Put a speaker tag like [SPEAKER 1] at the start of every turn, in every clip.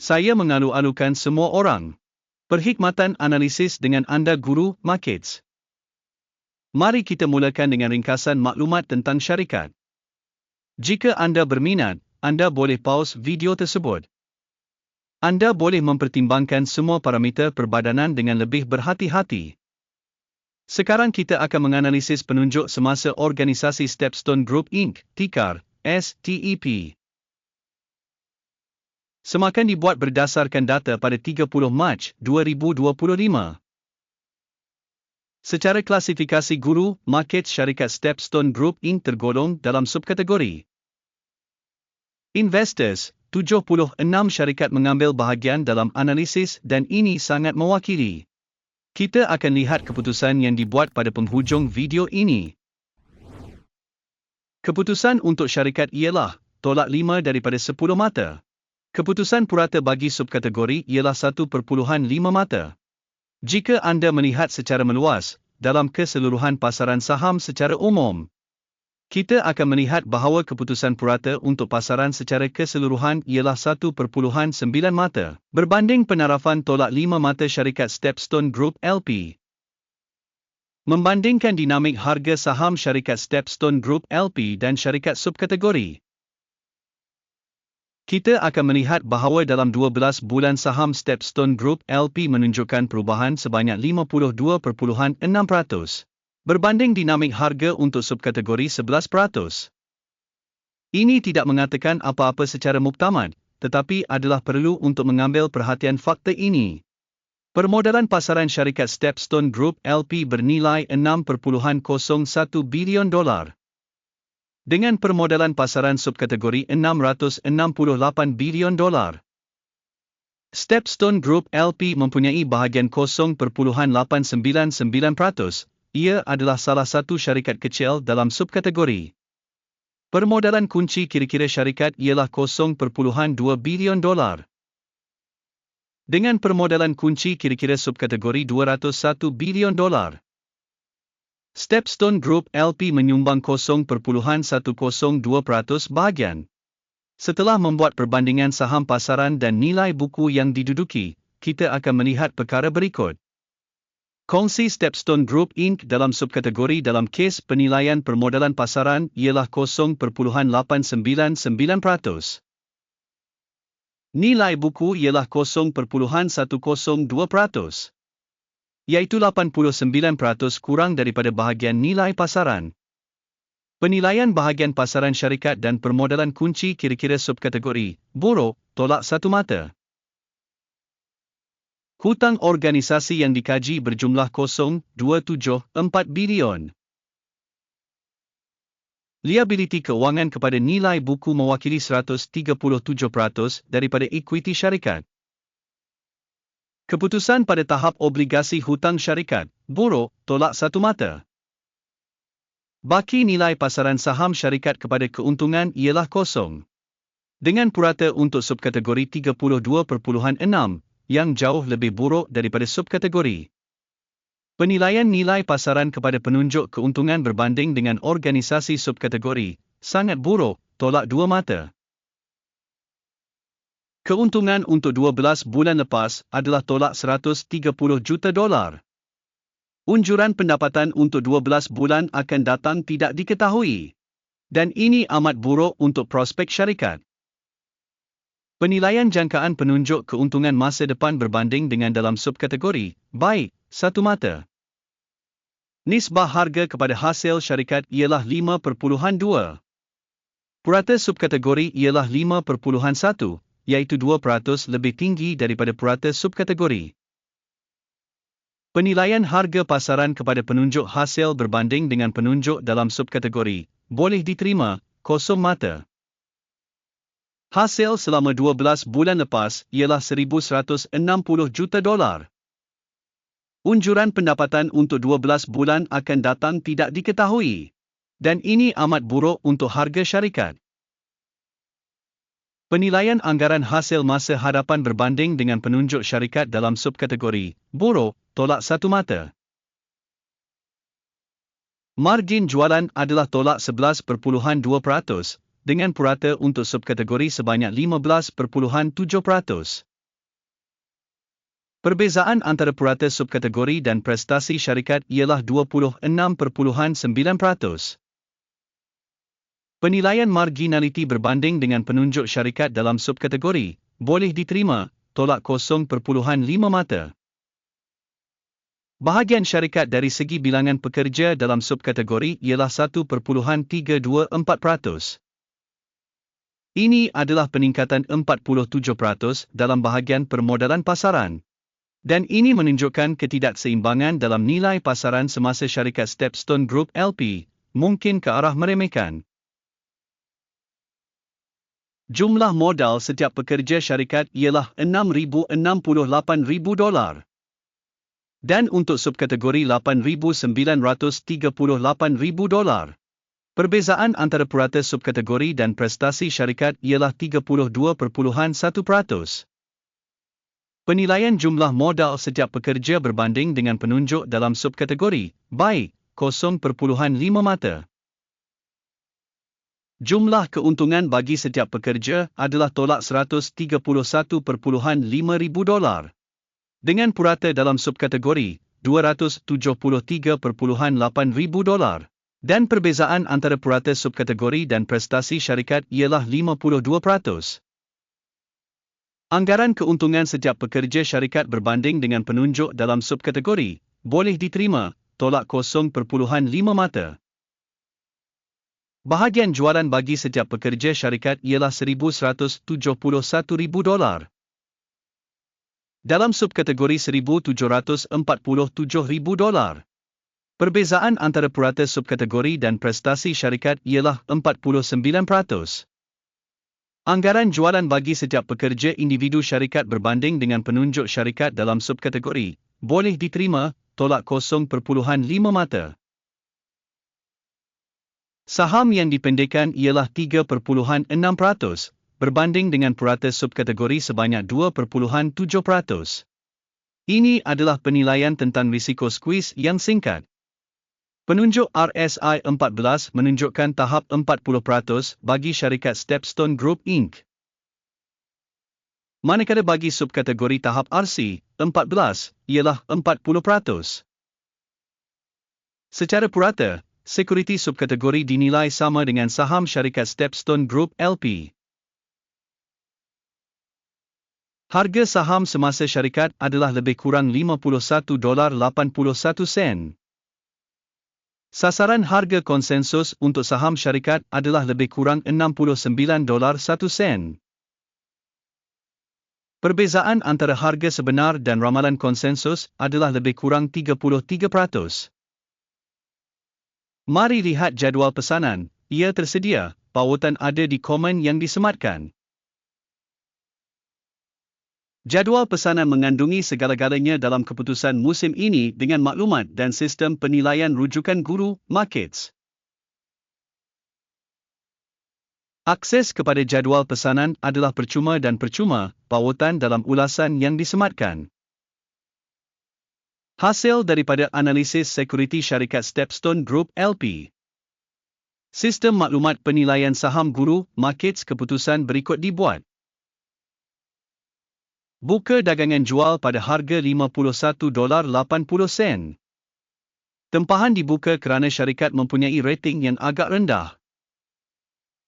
[SPEAKER 1] Saya mengalu-alukan semua orang. Perkhidmatan analisis dengan anda guru markets. Mari kita mulakan dengan ringkasan maklumat tentang syarikat. Jika anda berminat, anda boleh pause video tersebut. Anda boleh mempertimbangkan semua parameter perbadanan dengan lebih berhati-hati. Sekarang kita akan menganalisis penunjuk semasa organisasi Stepstone Group Inc. Tikar STEP. Semakan dibuat berdasarkan data pada 30 Mac 2025. Secara klasifikasi guru, market syarikat Stepstone Group Inc. tergolong dalam subkategori. Investors, 76 syarikat mengambil bahagian dalam analisis dan ini sangat mewakili. Kita akan lihat keputusan yang dibuat pada penghujung video ini. Keputusan untuk syarikat ialah tolak 5 daripada 10 mata. Keputusan purata bagi subkategori ialah 1.5 mata. Jika anda melihat secara meluas, dalam keseluruhan pasaran saham secara umum, kita akan melihat bahawa keputusan purata untuk pasaran secara keseluruhan ialah 1.9 mata, berbanding penarafan tolak 5 mata syarikat Stepstone Group LP. Membandingkan dinamik harga saham syarikat Stepstone Group LP dan syarikat subkategori. Kita akan melihat bahawa dalam 12 bulan saham Stepstone Group LP menunjukkan perubahan sebanyak 52.6% berbanding dinamik harga untuk subkategori 11%. Ini tidak mengatakan apa-apa secara muktamad, tetapi adalah perlu untuk mengambil perhatian fakta ini. Permodalan pasaran syarikat Stepstone Group LP bernilai 6.01 bilion dolar. Dengan permodalan pasaran subkategori 668 bilion dolar. Stepstone Group LP mempunyai bahagian 0.899%, ia adalah salah satu syarikat kecil dalam subkategori. Permodalan kunci kira-kira syarikat ialah 0.2 bilion dolar. Dengan permodalan kunci kira-kira subkategori 201 bilion dolar. Stepstone Group LP menyumbang 0.102% bahagian. Setelah membuat perbandingan saham pasaran dan nilai buku yang diduduki, kita akan melihat perkara berikut. Kongsi Stepstone Group Inc. dalam subkategori dalam kes penilaian permodalan pasaran ialah 0.899%. Nilai buku ialah 0.102%. Iaitu 89% kurang daripada bahagian nilai pasaran. Penilaian bahagian pasaran syarikat dan permodalan kunci kira-kira subkategori, buruk, tolak satu mata. Hutang organisasi yang dikaji berjumlah 0.274 bilion. Liability keuangan kepada nilai buku mewakili 137% daripada ekuiti syarikat. Keputusan pada tahap obligasi hutang syarikat, buruk, tolak satu mata. Baki nilai pasaran saham syarikat kepada keuntungan ialah kosong. Dengan purata untuk subkategori 32.6, yang jauh lebih buruk daripada subkategori. Penilaian nilai pasaran kepada penunjuk keuntungan berbanding dengan organisasi subkategori sangat buruk, tolak dua mata. Keuntungan untuk 12 bulan lepas adalah tolak 130 juta dolar. Unjuran pendapatan untuk 12 bulan akan datang tidak diketahui. Dan ini amat buruk untuk prospek syarikat. Penilaian jangkaan penunjuk keuntungan masa depan berbanding dengan dalam subkategori, baik, satu mata. Nisbah harga kepada hasil syarikat ialah 5.2. Purata subkategori ialah 5.1, iaitu 2% lebih tinggi daripada purata subkategori. Penilaian harga pasaran kepada penunjuk hasil berbanding dengan penunjuk dalam subkategori, boleh diterima, kosong mata. Hasil selama 12 bulan lepas ialah 1,160 juta dolar. Unjuran pendapatan untuk 12 bulan akan datang tidak diketahui. Dan ini amat buruk untuk harga syarikat. Penilaian anggaran hasil masa hadapan berbanding dengan penunjuk syarikat dalam subkategori, buruk, tolak satu mata. Margin jualan adalah tolak 11.2%, dengan purata untuk subkategori sebanyak 15.7%. Perbezaan antara purata subkategori dan prestasi syarikat ialah 26.9%. Penilaian marginaliti berbanding dengan penunjuk syarikat dalam subkategori boleh diterima, tolak 0.5 mata. Bahagian syarikat dari segi bilangan pekerja dalam subkategori ialah 1.324%. Ini adalah peningkatan 47% dalam bahagian permodalan pasaran. Dan ini menunjukkan ketidakseimbangan dalam nilai pasaran semasa syarikat Stepstone Group LP, mungkin ke arah meremehkan. Jumlah modal setiap pekerja syarikat ialah 6,068,000 dolar dan untuk subkategori 8,938,000 dolar. Perbezaan antara purata subkategori dan prestasi syarikat ialah 32.1%. Penilaian jumlah modal setiap pekerja berbanding dengan penunjuk dalam subkategori, baik, 0.5 mata. Jumlah keuntungan bagi setiap pekerja adalah tolak 131.5 ribu dolar dengan purata dalam subkategori 273.8 ribu dolar dan perbezaan antara purata subkategori dan prestasi syarikat ialah 52%. Anggaran keuntungan setiap pekerja syarikat berbanding dengan penunjuk dalam subkategori boleh diterima, tolak 0.5 mata. Bahagian jualan bagi setiap pekerja syarikat ialah 1,171,000 dolar dalam subkategori 1747,000 dolar. Perbezaan antara purata subkategori dan prestasi syarikat ialah 49%. Anggaran jualan bagi setiap pekerja individu syarikat berbanding dengan penunjuk syarikat dalam subkategori boleh diterima, tolak 0.5 mata. Saham yang dipendekkan ialah 3.6%, berbanding dengan purata subkategori sebanyak 2.7%. Ini adalah penilaian tentang risiko squeeze yang singkat. Penunjuk RSI 14 menunjukkan tahap 40% bagi syarikat Stepstone Group Inc. Manakala bagi subkategori tahap RC 14 ialah 40%. Secara purata, sekuriti subkategori dinilai sama dengan saham syarikat Stepstone Group LP. Harga saham semasa syarikat adalah lebih kurang 51 dolar 81 sen. Sasaran harga konsensus untuk saham syarikat adalah lebih kurang 69 dolar 1 sen. Perbezaan antara harga sebenar dan ramalan konsensus adalah lebih kurang 33%. Mari lihat jadual pesanan. Ia tersedia, pautan ada di komen yang disematkan. Jadual pesanan mengandungi segala-galanya dalam keputusan musim ini dengan maklumat dan sistem penilaian rujukan guru, markets. Akses kepada jadual pesanan adalah percuma dan percuma, pautan dalam ulasan yang disematkan. Hasil daripada analisis sekuriti syarikat Stepstone Group LP. Sistem maklumat penilaian saham guru, markets keputusan berikut dibuat. Buka dagangan jual pada harga 51 dolar 80 sen. Tempahan dibuka kerana syarikat mempunyai rating yang agak rendah.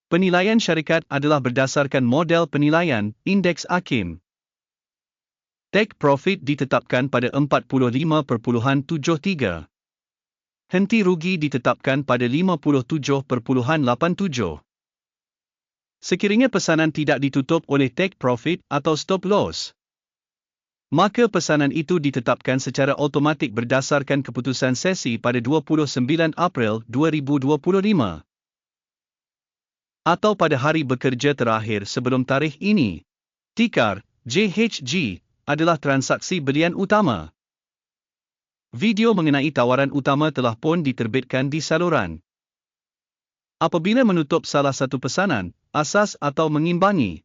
[SPEAKER 1] Penilaian syarikat adalah berdasarkan model penilaian Indeks Akim. Take profit ditetapkan pada 45.73. Henti rugi ditetapkan pada 57.87. Sekiranya pesanan tidak ditutup oleh take profit atau stop loss, maka pesanan itu ditetapkan secara automatik berdasarkan keputusan sesi pada 29 April 2025 atau pada hari bekerja terakhir sebelum tarikh ini. Tikar JHG adalah transaksi belian utama. Video mengenai tawaran utama telah pun diterbitkan di saluran. Apabila menutup salah satu pesanan, asas atau mengimbangi,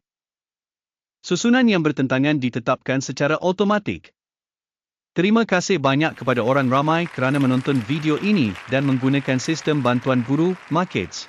[SPEAKER 1] Susunan yang bertentangan ditetapkan secara automatik. Terima kasih banyak kepada orang ramai kerana menonton video ini dan menggunakan sistem bantuan guru, Markets.